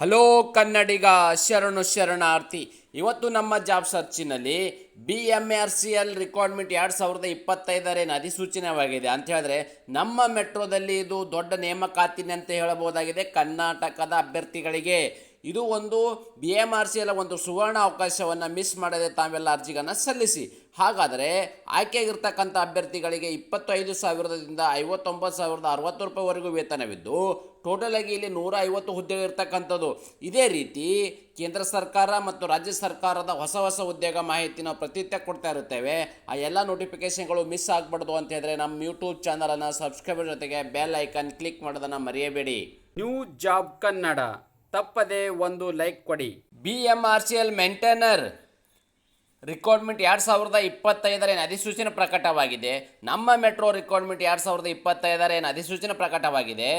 Hello ಕನ್ನಡಿಗ ಶರಣು ಶರಣಾರ್ಥಿ. ಇವತ್ತು ನಮ್ಮ job ಸರ್ಚಿನಲ್ಲಿ B M R C L requirement ಎರಡು ಸಾವಿರದ ಇಪ್ಪತ್ತೈದರೇನು ಅಧಿಸೂಚನೆವಾಗಿದೆ ಅಂತ ಹೇಳಿದ್ರೆ ನಮ್ಮ ಮೆಟ್ರೋದಲ್ಲಿ ಇದು ದೊಡ್ಡ ನೇಮಕಾತಿನಿ ಅಂತ ಹೇಳಬಹುದಾಗಿದೆ. ಕರ್ನಾಟಕದ ಅಭ್ಯರ್ಥಿಗಳಿಗೆ ಇದು ಒಂದು ಬಿ ಎಂ ಆರ್ ಸಿ ಒಂದು ಸುವರ್ಣ ಅವಕಾಶವನ್ನು ಮಿಸ್ ಮಾಡದೆ ತಾವೆಲ್ಲ ಅರ್ಜಿಗಳನ್ನು ಸಲ್ಲಿಸಿ. ಹಾಗಾದರೆ ಆಯ್ಕೆಗಿರ್ತಕ್ಕಂಥ ಅಭ್ಯರ್ಥಿಗಳಿಗೆ ಇಪ್ಪತ್ತೈದು ಸಾವಿರದಿಂದ ಐವತ್ತೊಂಬತ್ತು ಸಾವಿರದ ಅರವತ್ತು ರೂಪಾಯಿವರೆಗೂ ವೇತನವಿದ್ದು ಟೋಟಲ್ ಆಗಿ ಇಲ್ಲಿ ನೂರ ಐವತ್ತು ಹುದ್ದೆಗಳು ಇರ್ತಕ್ಕಂಥದ್ದು ಇದೇ ರೀತಿ ಕೇಂದ್ರ ಸರ್ಕಾರ ಮತ್ತು ರಾಜ್ಯ ಸರ್ಕಾರದ ಹೊಸ ಹೊಸ ಉದ್ಯೋಗ ಮಾಹಿತಿ ನಾವು ಪ್ರತಿನಿತ್ಯ ಕೊಡ್ತಾ ಇರುತ್ತೇವೆ. ಆ ಎಲ್ಲ ನೋಟಿಫಿಕೇಷನ್ಗಳು ಮಿಸ್ ಆಗಬಾರ್ದು ಅಂತ ಹೇಳಿದ್ರೆ ನಮ್ಮ ಯೂಟ್ಯೂಬ್ ಚಾನಲನ್ನು ಸಬ್ಸ್ಕ್ರೈಬರ್ ಜೊತೆಗೆ ಬೆಲ್ ಐಕನ್ ಕ್ಲಿಕ್ ಮಾಡೋದನ್ನು ಮರೆಯಬೇಡಿ. ನ್ಯೂ ಜಾಬ್ ಕನ್ನಡ ತಪ್ಪದೆ ಒಂದು ಲೈಕ್ ಕೊಡಿ. B M R C L maintainer requirement ಎರಡು ಸಾವಿರದ ಇಪ್ಪತ್ತೈದರ ಏನು ಅಧಿಸೂಚನೆ ಪ್ರಕಟವಾಗಿದೆ. ನಮ್ಮ ಮೆಟ್ರೋ ರಿಕ್ವೈರ್ಮೆಂಟ್ ಎರಡು ಸಾವಿರದ ಇಪ್ಪತ್ತೈದರ ಏನು ಅಧಿಸೂಚನೆ ಪ್ರಕಟವಾಗಿದೆ.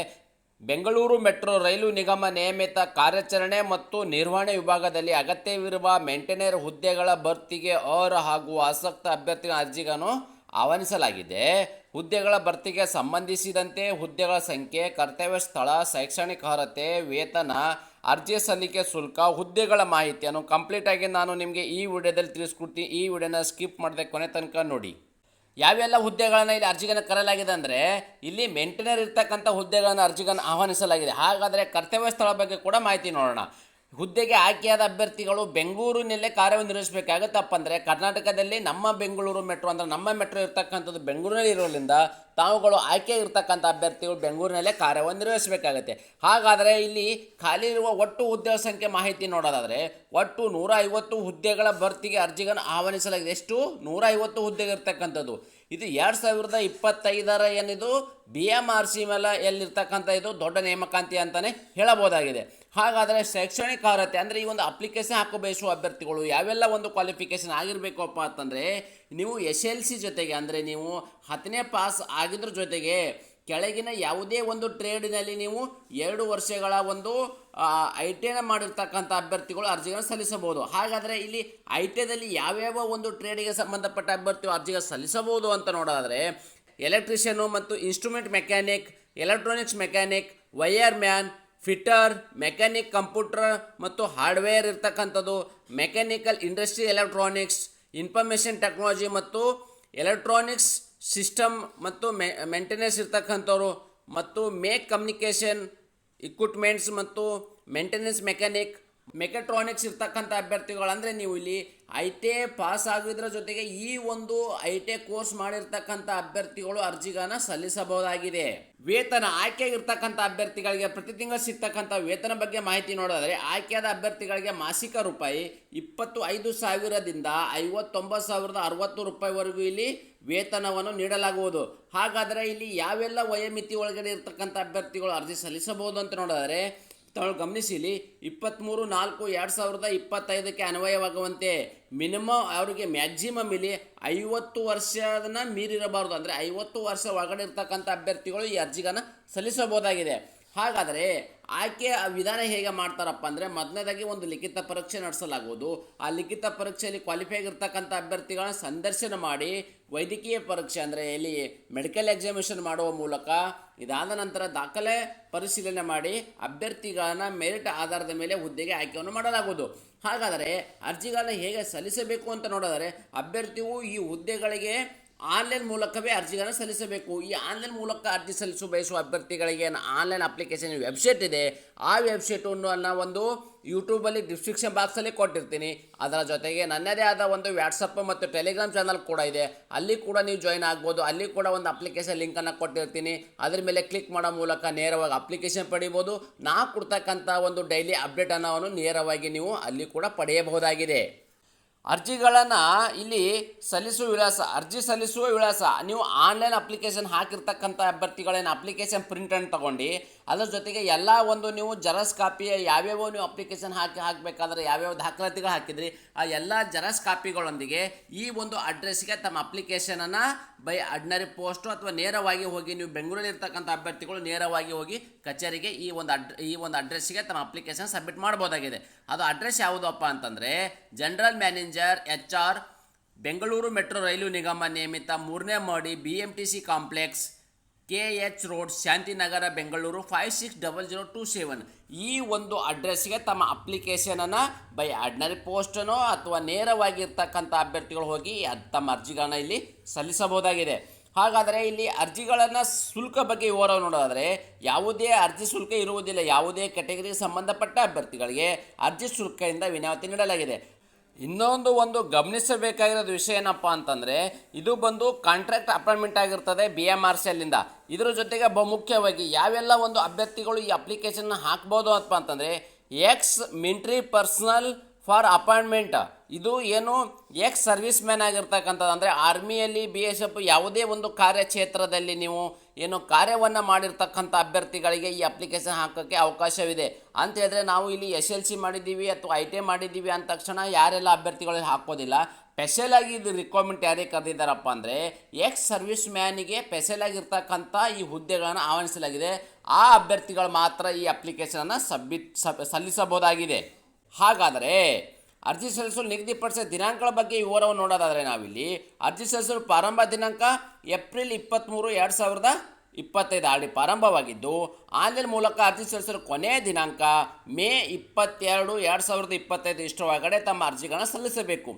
ಬೆಂಗಳೂರು ಮೆಟ್ರೋ ರೈಲು ನಿಗಮ ನಿಯಮಿತ ಕಾರ್ಯಾಚರಣೆ ಮತ್ತು ನಿರ್ವಹಣೆ ವಿಭಾಗದಲ್ಲಿ ಅಗತ್ಯವಿರುವ ಮೇಂಟೈನರ್ ಹುದ್ದೆಗಳ ಭರ್ತಿಗೆ ಅರ್ಹ ಹಾಗೂ ಆಸಕ್ತ ಅಭ್ಯರ್ಥಿಗಳ ಅರ್ಜಿಗಳನ್ನು ಆಹ್ವಾನಿಸಲಾಗಿದೆ ಹುದ್ದೆಗಳ ಭರ್ತಿಗೆ ಸಂಬಂಧಿಸಿದಂತೆ ಹುದ್ದೆಗಳ ಸಂಖ್ಯೆ, ಕರ್ತವ್ಯ ಸ್ಥಳ, ಶೈಕ್ಷಣಿಕ ಅರ್ಹತೆ, ವೇತನ, ಅರ್ಜಿ ಸಲ್ಲಿಕೆ ಶುಲ್ಕ, ಹುದ್ದೆಗಳ ಮಾಹಿತಿಯನ್ನು ಕಂಪ್ಲೀಟಾಗಿ ನಾನು ನಿಮಗೆ ಈ ವಿಡಿಯೋದಲ್ಲಿ ತಿಳಿಸ್ಕೊಡ್ತೀನಿ. ಈ ವಿಡಿಯೋನ ಸ್ಕಿಪ್ ಮಾಡದೆ ಕೊನೆ ತನಕ ನೋಡಿ. ಯಾವೆಲ್ಲ ಹುದ್ದೆಗಳನ್ನು ಇಲ್ಲಿ ಅರ್ಜಿಗಳನ್ನು ಕರೆಯಲಾಗಿದೆ ಅಂದರೆ, ಇಲ್ಲಿ ಮೇಂಟೈನರ್ ಇರ್ತಕ್ಕಂಥ ಹುದ್ದೆಗಳನ್ನು ಅರ್ಜಿಗಳನ್ನು ಆಹ್ವಾನಿಸಲಾಗಿದೆ. ಹಾಗಾದರೆ ಕರ್ತವ್ಯ ಸ್ಥಳ ಬಗ್ಗೆ ಕೂಡ ಮಾಹಿತಿ ನೋಡೋಣ. ಹುದ್ದೆಗೆ ಆಯ್ಕೆಯಾದ ಅಭ್ಯರ್ಥಿಗಳು ಬೆಂಗಳೂರಿನಲ್ಲೇ ಕಾರ್ಯನಿರ್ವಹಿಸಬೇಕಾಗತ್ತಪ್ಪ ಅಂದರೆ ಕರ್ನಾಟಕದಲ್ಲಿ ನಮ್ಮ ಬೆಂಗಳೂರು ಮೆಟ್ರೋ ಅಂದರೆ ನಮ್ಮ ಮೆಟ್ರೋ ಇರ್ತಕ್ಕಂಥದ್ದು ಬೆಂಗಳೂರಿನಲ್ಲಿ ಇರೋದ್ರಿಂದ ತಾವುಗಳು ಆಯ್ಕೆ ಇರ್ತಕ್ಕಂಥ ಅಭ್ಯರ್ಥಿಗಳು ಬೆಂಗಳೂರಿನಲ್ಲೇ ಕಾರ್ಯವನ್ನು ನಿರ್ವಹಿಸಬೇಕಾಗತ್ತೆ. ಹಾಗಾದರೆ ಇಲ್ಲಿ ಖಾಲಿ ಇರುವ ಒಟ್ಟು ಹುದ್ದೆಗಳ ಸಂಖ್ಯೆ ಮಾಹಿತಿ ನೋಡೋದಾದರೆ ಒಟ್ಟು ನೂರ ಐವತ್ತು ಹುದ್ದೆಗಳ ಭರ್ತಿಗೆ ಅರ್ಜಿಗಳನ್ನು ಆಹ್ವಾನಿಸಲಾಗಿದೆ. ಎಷ್ಟು? ನೂರ ಐವತ್ತು ಹುದ್ದೆಗೆ ಇರ್ತಕ್ಕಂಥದ್ದು ಇದು ಎರಡು ಸಾವಿರದ ಇಪ್ಪತ್ತೈದರ ಏನಿದು? ಬಿ ಎಂ ಆರ್ ಸಿ ಮೇಲೆ ಎಲ್ಲಿರ್ತಕ್ಕಂಥ ಇದು ದೊಡ್ಡ ನೇಮಕಾಂತಿ ಅಂತಲೇ ಹೇಳಬಹುದಾಗಿದೆ. ಹಾಗಾದರೆ ಶೈಕ್ಷಣಿಕ ಅರ್ಹತೆ ಅಂದರೆ ಈ ಒಂದು ಅಪ್ಲಿಕೇಶನ್ ಹಾಕಬಯಸುವ ಅಭ್ಯರ್ಥಿಗಳು ಯಾವೆಲ್ಲ ಒಂದು ಕ್ವಾಲಿಫಿಕೇಷನ್ ಆಗಿರಬೇಕಪ್ಪ ಅಂತಂದರೆ, ನೀವು ಎಸ್ ಎಲ್ ಸಿ ಜೊತೆಗೆ ಅಂದರೆ ನೀವು ಹತ್ತನೇ ಪಾಸ್ ಆಗಿದ್ರ ಜೊತೆಗೆ ಕೆಳಗಿನ ಯಾವುದೇ ಒಂದು ಟ್ರೇಡಿನಲ್ಲಿ ನೀವು ಎರಡು ವರ್ಷಗಳ ಒಂದು ಐ ಟಿಯನ್ನು ಮಾಡಿರ್ತಕ್ಕಂಥ ಅಭ್ಯರ್ಥಿಗಳು ಅರ್ಜಿಗಳನ್ನು ಸಲ್ಲಿಸಬಹುದು. ಹಾಗಾದರೆ ಇಲ್ಲಿ ಐ ಟಿದಲ್ಲಿ ಯಾವ್ಯಾವ ಒಂದು ಟ್ರೇಡಿಗೆ ಸಂಬಂಧಪಟ್ಟ ಅಭ್ಯರ್ಥಿಗಳು ಅರ್ಜಿಗಳು ಸಲ್ಲಿಸಬಹುದು ಅಂತ ನೋಡೋದಾದರೆ, ಎಲೆಕ್ಟ್ರಿಷಿಯನು ಮತ್ತು instrument mechanic, electronics mechanic, wire man fitter mechanic computer ಮತ್ತು ಹಾರ್ಡ್ವೇರ್ ಇರ್ತಕ್ಕಂಥದ್ದು, mechanical industry electronics, information technology ಮತ್ತು ಎಲೆಕ್ಟ್ರಾನಿಕ್ಸ್ ಸಿಸ್ಟಮ್ ಮತ್ತು ಮೆ ಮೇಂಟೆನೆನ್ಸ್ ಇರ್ತಕ್ಕಂಥವ್ರು ಮತ್ತು ಮೇಕ್ ಕಮ್ಯುನಿಕೇಷನ್ ಇಕ್ವಿಪ್ಮೆಂಟ್ಸ್ ಮತ್ತು ಮೇಂಟೆನೆನ್ಸ್ ಮೆಕ್ಯಾನಿಕ್ ಮೆಕ್ಯಾಟ್ರಾನಿಕ್ಸ್ ಇರ್ತಕ್ಕಂಥ ಅಭ್ಯರ್ಥಿಗಳು ಅಂದರೆ ನೀವು ಇಲ್ಲಿ ಐ ಟಿ ಐ ಪಾಸ್ ಆಗಿದ್ರ ಜೊತೆಗೆ ಈ ಒಂದು ಐ ಟಿ ಐ ಕೋರ್ಸ್ ಮಾಡಿರ್ತಕ್ಕಂಥ ಅಭ್ಯರ್ಥಿಗಳು ಅರ್ಜಿಗಳನ್ನು ಸಲ್ಲಿಸಬಹುದಾಗಿದೆ. ವೇತನ ಆಯ್ಕೆಯಾಗಿರ್ತಕ್ಕಂಥ ಅಭ್ಯರ್ಥಿಗಳಿಗೆ ಪ್ರತಿ ತಿಂಗಳು ಸಿಗ್ತಕ್ಕಂಥ ವೇತನ ಬಗ್ಗೆ ಮಾಹಿತಿ ನೋಡೋದಾದರೆ ಆಯ್ಕೆಯಾದ ಅಭ್ಯರ್ಥಿಗಳಿಗೆ ಮಾಸಿಕ ರೂಪಾಯಿ ಇಪ್ಪತ್ತು ಐದು ಸಾವಿರದಿಂದ ಐವತ್ತೊಂಬತ್ತು ಸಾವಿರದ ಅರವತ್ತು ರೂಪಾಯಿವರೆಗೂ ಇಲ್ಲಿ ವೇತನವನ್ನು ನೀಡಲಾಗುವುದು. ಹಾಗಾದರೆ ಇಲ್ಲಿ ಯಾವೆಲ್ಲ ವಯೋಮಿತಿ ಒಳಗಡೆ ಇರ್ತಕ್ಕಂಥ ಅಭ್ಯರ್ಥಿಗಳು ಅರ್ಜಿ ಸಲ್ಲಿಸಬಹುದು ಅಂತ ನೋಡಿದರೆ ತಾವು ಗಮನಿಸಿಲಿ ಇಪ್ಪತ್ತ್ಮೂರು ನಾಲ್ಕು ಎರಡು ಸಾವಿರದ ಇಪ್ಪತ್ತೈದಕ್ಕೆ ಅನ್ವಯವಾಗುವಂತೆ ಮಿನಿಮಮ್ ಅವರಿಗೆ ಮ್ಯಾಕ್ಸಿಮಮ್ ಇಲ್ಲಿ ಐವತ್ತು ವರ್ಷದನ್ನ ಮೀರಿರಬಾರ್ದು. ಅಂದರೆ ಐವತ್ತು ವರ್ಷ ಒಳಗಡೆ ಇರ್ತಕ್ಕಂಥ ಅಭ್ಯರ್ಥಿಗಳು ಈ ಅರ್ಜಿಗಳನ್ನು ಸಲ್ಲಿಸಬಹುದಾಗಿದೆ. ಹಾಗಾದರೆ ಆಯ್ಕೆ ವಿಧಾನ ಹೇಗೆ ಮಾಡ್ತಾರಪ್ಪ ಅಂದರೆ ಮೊದಲನೇದಾಗಿ ಒಂದು ಲಿಖಿತ ಪರೀಕ್ಷೆ ನಡೆಸಲಾಗುವುದು. ಆ ಲಿಖಿತ ಪರೀಕ್ಷೆಯಲ್ಲಿ ಕ್ವಾಲಿಫೈ ಆಗಿರ್ತಕ್ಕಂಥ ಅಭ್ಯರ್ಥಿಗಳನ್ನ ಸಂದರ್ಶನ ಮಾಡಿ ವೈದ್ಯಕೀಯ ಪರೀಕ್ಷೆ ಅಂದರೆ ಇಲ್ಲಿ ಮೆಡಿಕಲ್ ಎಕ್ಸಾಮಿನೇಷನ್ ಮಾಡುವ ಮೂಲಕ ಇದಾದ ನಂತರ ದಾಖಲೆ ಪರಿಶೀಲನೆ ಮಾಡಿ ಅಭ್ಯರ್ಥಿಗಳನ್ನು ಮೆರಿಟ್ ಆಧಾರದ ಮೇಲೆ ಹುದ್ದೆಗೆ ಆಯ್ಕೆಯನ್ನು ಮಾಡಲಾಗುವುದು. ಹಾಗಾದರೆ ಅರ್ಜಿಗಳನ್ನು ಹೇಗೆ ಸಲ್ಲಿಸಬೇಕು ಅಂತ ನೋಡಿದರೆ ಅಭ್ಯರ್ಥಿಯು ಈ ಹುದ್ದೆಗಳಿಗೆ ಆನ್ಲೈನ್ ಮೂಲಕವೇ ಅರ್ಜಿಗಳನ್ನು ಸಲ್ಲಿಸಬೇಕು. ಈ ಆನ್ಲೈನ್ ಮೂಲಕ ಅರ್ಜಿ ಸಲ್ಲಿಸು ಬಯಸುವ ಅಭ್ಯರ್ಥಿಗಳಿಗೆ ಆನ್ಲೈನ್ ಅಪ್ಲಿಕೇಶನ್ ವೆಬ್ಸೈಟ್ ಇದೆ? ಆ ವೆಬ್ಸೈಟನ್ನು ನಾನು ಒಂದು ಯೂಟ್ಯೂಬಲ್ಲಿ ಡಿಸ್ಕ್ರಿಪ್ಷನ್ ಬಾಕ್ಸಲ್ಲಿ ಕೊಟ್ಟಿರ್ತೀನಿ. ಅದರ ಜೊತೆಗೆ ನನ್ನದೇ ಆದ ಒಂದು ವ್ಯಾಟ್ಸಪ್ ಮತ್ತು ಟೆಲಿಗ್ರಾಮ್ ಚಾನಲ್ ಕೂಡ ಇದೆ. ಅಲ್ಲಿ ಕೂಡ ನೀವು ಜಾಯ್ನ್ ಆಗ್ಬೋದು. ಅಲ್ಲಿ ಕೂಡ ಒಂದು ಅಪ್ಲಿಕೇಶನ್ ಲಿಂಕನ್ನು ಕೊಟ್ಟಿರ್ತೀನಿ. ಅದ್ರ ಮೇಲೆ ಕ್ಲಿಕ್ ಮಾಡೋ ಮೂಲಕ ನೇರವಾಗಿ ಅಪ್ಲಿಕೇಶನ್ ಪಡಿಬೋದು. ನಾ ಕೊಡ್ತಕ್ಕಂಥ ಒಂದು ಡೈಲಿ ಅಪ್ಡೇಟ್ ಅನ್ನೋವನ್ನು ನೇರವಾಗಿ ನೀವು ಅಲ್ಲಿ ಕೂಡ ಪಡೆಯಬಹುದಾಗಿದೆ. ಅರ್ಜಿಗಳನ್ನು ಇಲ್ಲಿ ಸಲ್ಲಿಸುವ ವಿಳಾಸ, ಅರ್ಜಿ ಸಲ್ಲಿಸುವ ವಿಳಾಸ, ನೀವು ಆನ್ಲೈನ್ ಅಪ್ಲಿಕೇಶನ್ ಹಾಕಿರ್ತಕ್ಕಂಥ ಅಭ್ಯರ್ಥಿಗಳೇನು ಅಪ್ಲಿಕೇಶನ್ ಪ್ರಿಂಟನ್ನು ತಗೊಂಡು, ಅದರ ಜೊತೆಗೆ ಎಲ್ಲ ಒಂದು ನೀವು ಜೆರಾಕ್ಸ್ ಕಾಪಿಯ ಯಾವ್ಯಾವ ನೀವು ಅಪ್ಲಿಕೇಶನ್ ಹಾಕಿ ಹಾಕಬೇಕಾದ್ರೆ ಯಾವ್ಯಾವ ದಾಖಲಾತಿಗಳು ಹಾಕಿದ್ರಿ, ಆ ಎಲ್ಲ ಜೆರಾಕ್ಸ್ ಕಾಪಿಗಳೊಂದಿಗೆ ಈ ಒಂದು ಅಡ್ರೆಸ್ಗೆ ತಮ್ಮ ಅಪ್ಲಿಕೇಶನನ್ನು ಬೈ ಅಡ್ನರಿ ಪೋಸ್ಟು ಅಥವಾ ನೇರವಾಗಿ ಹೋಗಿ ನೀವು ಬೆಂಗಳೂರಲ್ಲಿ ಇರ್ತಕ್ಕಂಥ ಅಭ್ಯರ್ಥಿಗಳು ನೇರವಾಗಿ ಹೋಗಿ ಕಚೇರಿಗೆ ಈ ಒಂದು ಅಡ್, ಈ ಒಂದು ಅಡ್ರೆಸ್ಸಿಗೆ ತಮ್ಮ ಅಪ್ಲಿಕೇಶನ್ ಸಬ್ಮಿಟ್ ಮಾಡ್ಬೋದಾಗಿದೆ. ಅದು ಅಡ್ರೆಸ್ ಯಾವುದಪ್ಪ ಅಂತಂದರೆ, general manager H R Bengaluru metro ರೈಲು ನಿಗಮ ನಿಯಮಿತ ಮೂರನೇ ಮಾಡಿ B M T C complex K H road, Shantinagar, Bengaluru five six double zero two seven ಈ ಒಂದು ಅಡ್ರೆಸ್ಗೆ ತಮ್ಮ ಅಪ್ಲಿಕೇಶನನ್ನು ಬೈ ಆರ್ಡಿನರಿ ಪೋಸ್ಟನೋ ಅಥವಾ ನೇರವಾಗಿರ್ತಕ್ಕಂಥ ಅಭ್ಯರ್ಥಿಗಳು ಹೋಗಿ ತಮ್ಮ ಅರ್ಜಿಗಳನ್ನ ಇಲ್ಲಿ ಸಲ್ಲಿಸಬಹುದಾಗಿದೆ. ಹಾಗಾದರೆ ಇಲ್ಲಿ ಅರ್ಜಿಗಳನ್ನು ಶುಲ್ಕ ಬಗ್ಗೆ ವಿವರ ನೋಡೋದಾದರೆ, ಯಾವುದೇ ಅರ್ಜಿ ಶುಲ್ಕ ಇರುವುದಿಲ್ಲ. ಯಾವುದೇ ಕ್ಯಾಟಗರಿಗೆ ಸಂಬಂಧಪಟ್ಟ ಅಭ್ಯರ್ಥಿಗಳಿಗೆ ಅರ್ಜಿ ಶುಲ್ಕದಿಂದ ವಿನಾಯಿತಿ ನೀಡಲಾಗಿದೆ. ಇನ್ನೊಂದು ಒಂದು ಗಮನಿಸಬೇಕಾಗಿರೋದು ವಿಷಯ ಏನಪ್ಪ ಅಂತಂದರೆ, ಇದು ಬಂದು ಕಾಂಟ್ರಾಕ್ಟ್ ಅಪಾಯಿಂಟ್ಮೆಂಟ್ ಆಗಿರ್ತದೆ ಬಿ ಎಂ ಆರ್ ಸಿ ಎಲ್ಲಿಂದ ಇದ್ರ ಜೊತೆಗೆ ಮುಖ್ಯವಾಗಿ ಯಾವೆಲ್ಲ ಒಂದು ಅಭ್ಯರ್ಥಿಗಳು ಈ ಅಪ್ಲಿಕೇಶನ್ನ ಹಾಕ್ಬೋದು ಅಂತ ಅಂತಂದರೆ ex military personnel for appointment ಇದು ಏನು ಎಕ್ಸ್ ಸರ್ವಿಸ್ ಮ್ಯಾನ್ ಆಗಿರ್ತಕ್ಕಂಥದ್ದು. ಅಂದರೆ ಆರ್ಮಿಯಲ್ಲಿ ಬಿ ಎಸ್ ಎಫ್ ಯಾವುದೇ ಒಂದು ಕಾರ್ಯಕ್ಷೇತ್ರದಲ್ಲಿ ನೀವು ಏನು ಕಾರ್ಯವನ್ನು ಮಾಡಿರ್ತಕ್ಕಂಥ ಅಭ್ಯರ್ಥಿಗಳಿಗೆ ಈ ಅಪ್ಲಿಕೇಶನ್ ಹಾಕೋಕ್ಕೆ ಅವಕಾಶವಿದೆ. ಅಂತ ಹೇಳಿದ್ರೆ ನಾವು ಇಲ್ಲಿ ಎಸ್ ಎಲ್ ಸಿ ಮಾಡಿದ್ದೀವಿ ಅಥವಾ ಐ ಟಿ ಐ ಮಾಡಿದ್ದೀವಿ ಅಂದ ತಕ್ಷಣ ಯಾರೆಲ್ಲ ಅಭ್ಯರ್ಥಿಗಳಿಗೆ ಹಾಕೋದಿಲ್ಲ. ಸ್ಪೆಷಲ್ ಆಗಿ ಇದು ರಿಕ್ವೈರ್ಮೆಂಟ್ ಯಾರಿಗೆ ಕರೆದಿದ್ದಾರಪ್ಪ ಅಂದರೆ ಎಕ್ಸ್ ಸರ್ವಿಸ್ ಮ್ಯಾನಿಗೆ ಸ್ಪೆಷಲ್ ಆಗಿರ್ತಕ್ಕಂಥ ಈ ಹುದ್ದೆಗಳನ್ನು ಆಹ್ವಾನಿಸಲಾಗಿದೆ. ಆ ಅಭ್ಯರ್ಥಿಗಳು ಮಾತ್ರ ಈ ಅಪ್ಲಿಕೇಶನನ್ನು ಸಬ್ಮಿಟ್ ಸಬ್ ಸಲ್ಲಿಸಬಹುದಾಗಿದೆ. ಹಾಗಾದರೆ ಅರ್ಜಿ ಸಲ್ಲಿಸಲು ನಿಗದಿಪಡಿಸಿದ ದಿನಾಂಕಗಳ ಬಗ್ಗೆ ವಿವರವನ್ನು ನೋಡೋದಾದರೆ ನಾವಿಲ್ಲಿ ಅರ್ಜಿ ಸಲ್ಲಿಸಲು ಪ್ರಾರಂಭ ದಿನಾಂಕ ಏಪ್ರಿಲ್ ಇಪ್ಪತ್ತ್ಮೂರು ಎರಡು ಸಾವಿರದ ಇಪ್ಪತ್ತೈದು. ಆಡಿ ಪ್ರಾರಂಭವಾಗಿದ್ದು, ಆನ್ಲೈನ್ ಮೂಲಕ ಅರ್ಜಿ ಸಲ್ಲಿಸಲು ಕೊನೆಯ ದಿನಾಂಕ ಮೇ ಇಪ್ಪತ್ತೆರಡು ಎರಡು ಸಾವಿರದ ಇಪ್ಪತ್ತೈದು ಇಷ್ಟರೊಳಗಡೆ ತಮ್ಮ ಅರ್ಜಿಗಳನ್ನು ಸಲ್ಲಿಸಬೇಕು.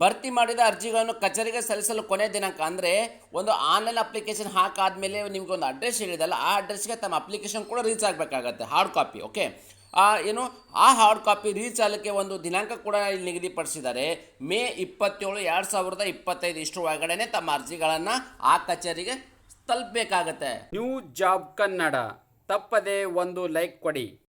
ಭರ್ತಿ ಮಾಡಿದ ಅರ್ಜಿಗಳನ್ನು ಕಚೇರಿಗೆ ಸಲ್ಲಿಸಲು ಕೊನೆಯ ದಿನಾಂಕ ಅಂದರೆ ಒಂದು ಆನ್ಲೈನ್ ಅಪ್ಲಿಕೇಶನ್ ಹಾಕಾದ್ಮೇಲೆ ನಿಮಗೆ ಒಂದು ಅಡ್ರೆಸ್ ಹೇಳಿದಲ್ಲ, ಆ ಅಡ್ರೆಸ್ಗೆ ತಮ್ಮ ಅಪ್ಲಿಕೇಶನ್ ಕೂಡ ರೀಚ್ ಆಗಬೇಕಾಗತ್ತೆ, ಹಾರ್ಡ್ ಕಾಪಿ ಓಕೆ ಆ, ಏನು, ಆ ಹಾರ್ಡ್ ಕಾಪಿ ರೀಚ್ ಆಗಲಿಕ್ಕೆ ಒಂದು ದಿನಾಂಕ ಕೂಡ ಇಲ್ಲಿ ನಿಗದಿಪಡಿಸಿದ್ದಾರೆ. ಮೇ ಇಪ್ಪತ್ತೇಳು ಎರಡು ಸಾವಿರದ ಇಪ್ಪತ್ತೈದು ಇಷ್ಟರ ಒಳಗಡೆ ತಮ್ಮ ಅರ್ಜಿಗಳನ್ನು ಆ ಕಚೇರಿಗೆ ತಲುಪಬೇಕಾಗತ್ತೆ. New job Kannada. ತಪ್ಪದೆ ಒಂದು ಲೈಕ್ ಕೊಡಿ.